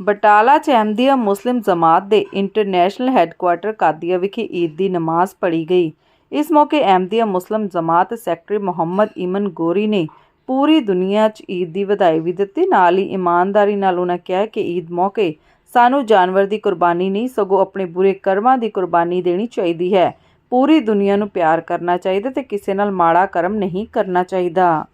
ਬਟਾਲਾ 'ਚ ਅਹਿਮਦੀਆ ਮੁਸਲਿਮ ਜਮਾਤ ਦੇ ਇੰਟਰਨੈਸ਼ਨਲ ਹੈੱਡਕੁਆਰਟਰ ਕਾਦੀਆ ਵਿਖੇ ਈਦ ਦੀ ਨਮਾਜ਼ ਪੜ੍ਹੀ ਗਈ। ਇਸ ਮੌਕੇ ਅਹਿਮਦੀਆ ਮੁਸਲਿਮ ਜਮਾਤ ਸੈਕਟਰੀ ਮੁਹੰਮਦ ਇਮਨ ਗੋਰੀ ਨੇ ਪੂਰੀ ਦੁਨੀਆ 'ਚ ਈਦ ਦੀ ਵਧਾਈ ਵੀ ਦਿੱਤੀ। ਨਾਲ ਹੀ ਇਮਾਨਦਾਰੀ ਨਾਲ ਉਹਨਾਂ ਕਿਹਾ ਕਿ ਈਦ ਮੌਕੇ ਸਾਨੂੰ ਜਾਨਵਰ ਦੀ ਕੁਰਬਾਨੀ ਨਹੀਂ, ਸਗੋਂ ਆਪਣੇ ਬੁਰੇ ਕਰਮਾਂ ਦੀ ਕੁਰਬਾਨੀ ਦੇਣੀ ਚਾਹੀਦੀ ਹੈ। ਪੂਰੀ ਦੁਨੀਆ ਨੂੰ ਪਿਆਰ ਕਰਨਾ ਚਾਹੀਦਾ ਤੇ ਕਿਸੇ ਨਾਲ ਮਾੜਾ ਕਰਮ ਨਹੀਂ ਕਰਨਾ ਚਾਹੀਦਾ।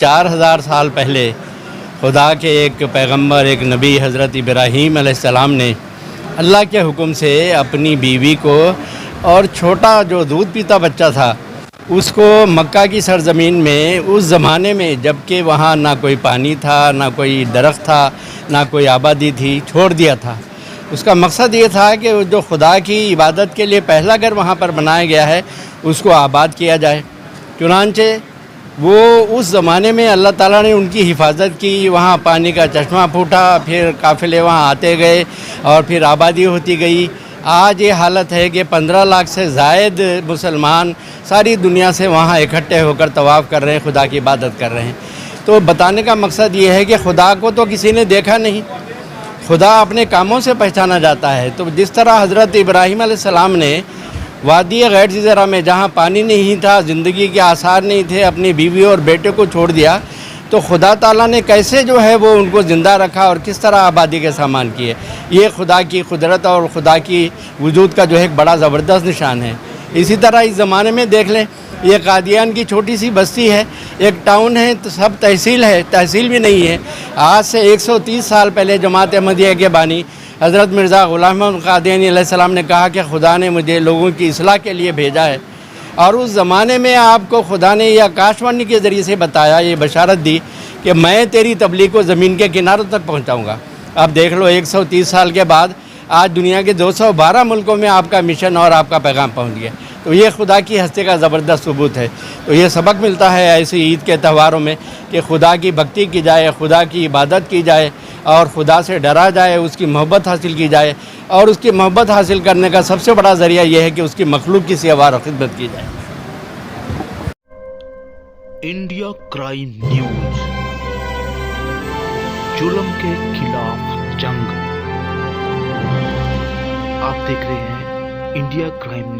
چار ہزار سال پہلے خدا کے ایک پیغمبر، ایک نبی حضرت ابراہیم علیہ السلام نے اللہ کے حکم سے اپنی بیوی کو اور چھوٹا جو دودھ پیتا بچہ تھا، اس کو مکہ کی سرزمین میں اس زمانے میں جبکہ وہاں نہ کوئی پانی تھا، نہ کوئی درخت تھا، نہ کوئی آبادی تھی، چھوڑ دیا تھا۔ اس کا مقصد یہ تھا کہ جو خدا کی عبادت کے لیے پہلا گھر وہاں پر بنایا گیا ہے، اس کو آباد کیا جائے۔ چنانچہ وہ اس زمانے میں اللہ تعالیٰ نے ان کی حفاظت کی، وہاں پانی کا چشمہ پھوٹا، پھر قافلے وہاں آتے گئے اور پھر آبادی ہوتی گئی۔ آج یہ حالت ہے کہ پندرہ لاکھ سے زائد مسلمان ساری دنیا سے وہاں اکٹھے ہو کر طواف کر رہے ہیں، خدا کی عبادت کر رہے ہیں۔ تو بتانے کا مقصد یہ ہے کہ خدا کو تو کسی نے دیکھا نہیں، خدا اپنے کاموں سے پہچانا جاتا ہے۔ تو جس طرح حضرت ابراہیم علیہ السلام نے وادی غیر جزیرہ میں جہاں پانی نہیں تھا، زندگی کے آثار نہیں تھے، اپنی بیوی اور بیٹے کو چھوڑ دیا، تو خدا تعالیٰ نے کیسے جو ہے وہ ان کو زندہ رکھا اور کس طرح آبادی کے سامان کیے؟ یہ خدا کی قدرت اور خدا کی وجود کا جو ہے ایک بڑا زبردست نشان ہے۔ اسی طرح اس زمانے میں دیکھ لیں، یہ قادیان کی چھوٹی سی بستی ہے، ایک ٹاؤن ہے تو سب تحصیل ہے، تحصیل بھی نہیں ہے۔ آج سے ایک سو تیس سال پہلے جماعت احمدیہ کے بانی حضرت مرزا غلام محمد قادیانی علیہ السلام نے کہا کہ خدا نے مجھے لوگوں کی اصلاح کے لیے بھیجا ہے اور اس زمانے میں آپ کو خدا نے یہ آکاشوانی کے ذریعے سے بتایا، یہ بشارت دی کہ میں تیری تبلیغ کو زمین کے کناروں تک پہنچاؤں گا۔ اب دیکھ لو، ایک سو تیس سال کے بعد آج دنیا کے دو سو بارہ ملکوں میں آپ کا مشن اور آپ کا پیغام پہنچ گیا۔ تو یہ خدا کی ہستی کا زبردست ثبوت ہے۔ تو یہ سبق ملتا ہے ایسی عید کے تہواروں میں کہ خدا کی بھکتی کی جائے، خدا کی عبادت کی جائے اور خدا سے ڈرا جائے، اس کی محبت حاصل کی جائے۔ اور اس کی محبت حاصل کرنے کا سب سے بڑا ذریعہ یہ ہے کہ اس کی مخلوق کی سیوا اور خدمت کی جائے۔ India crime news. جرم کے خلاف جنگ۔ آپ دیکھ رہے ہیں انڈیا کرائم نیوز۔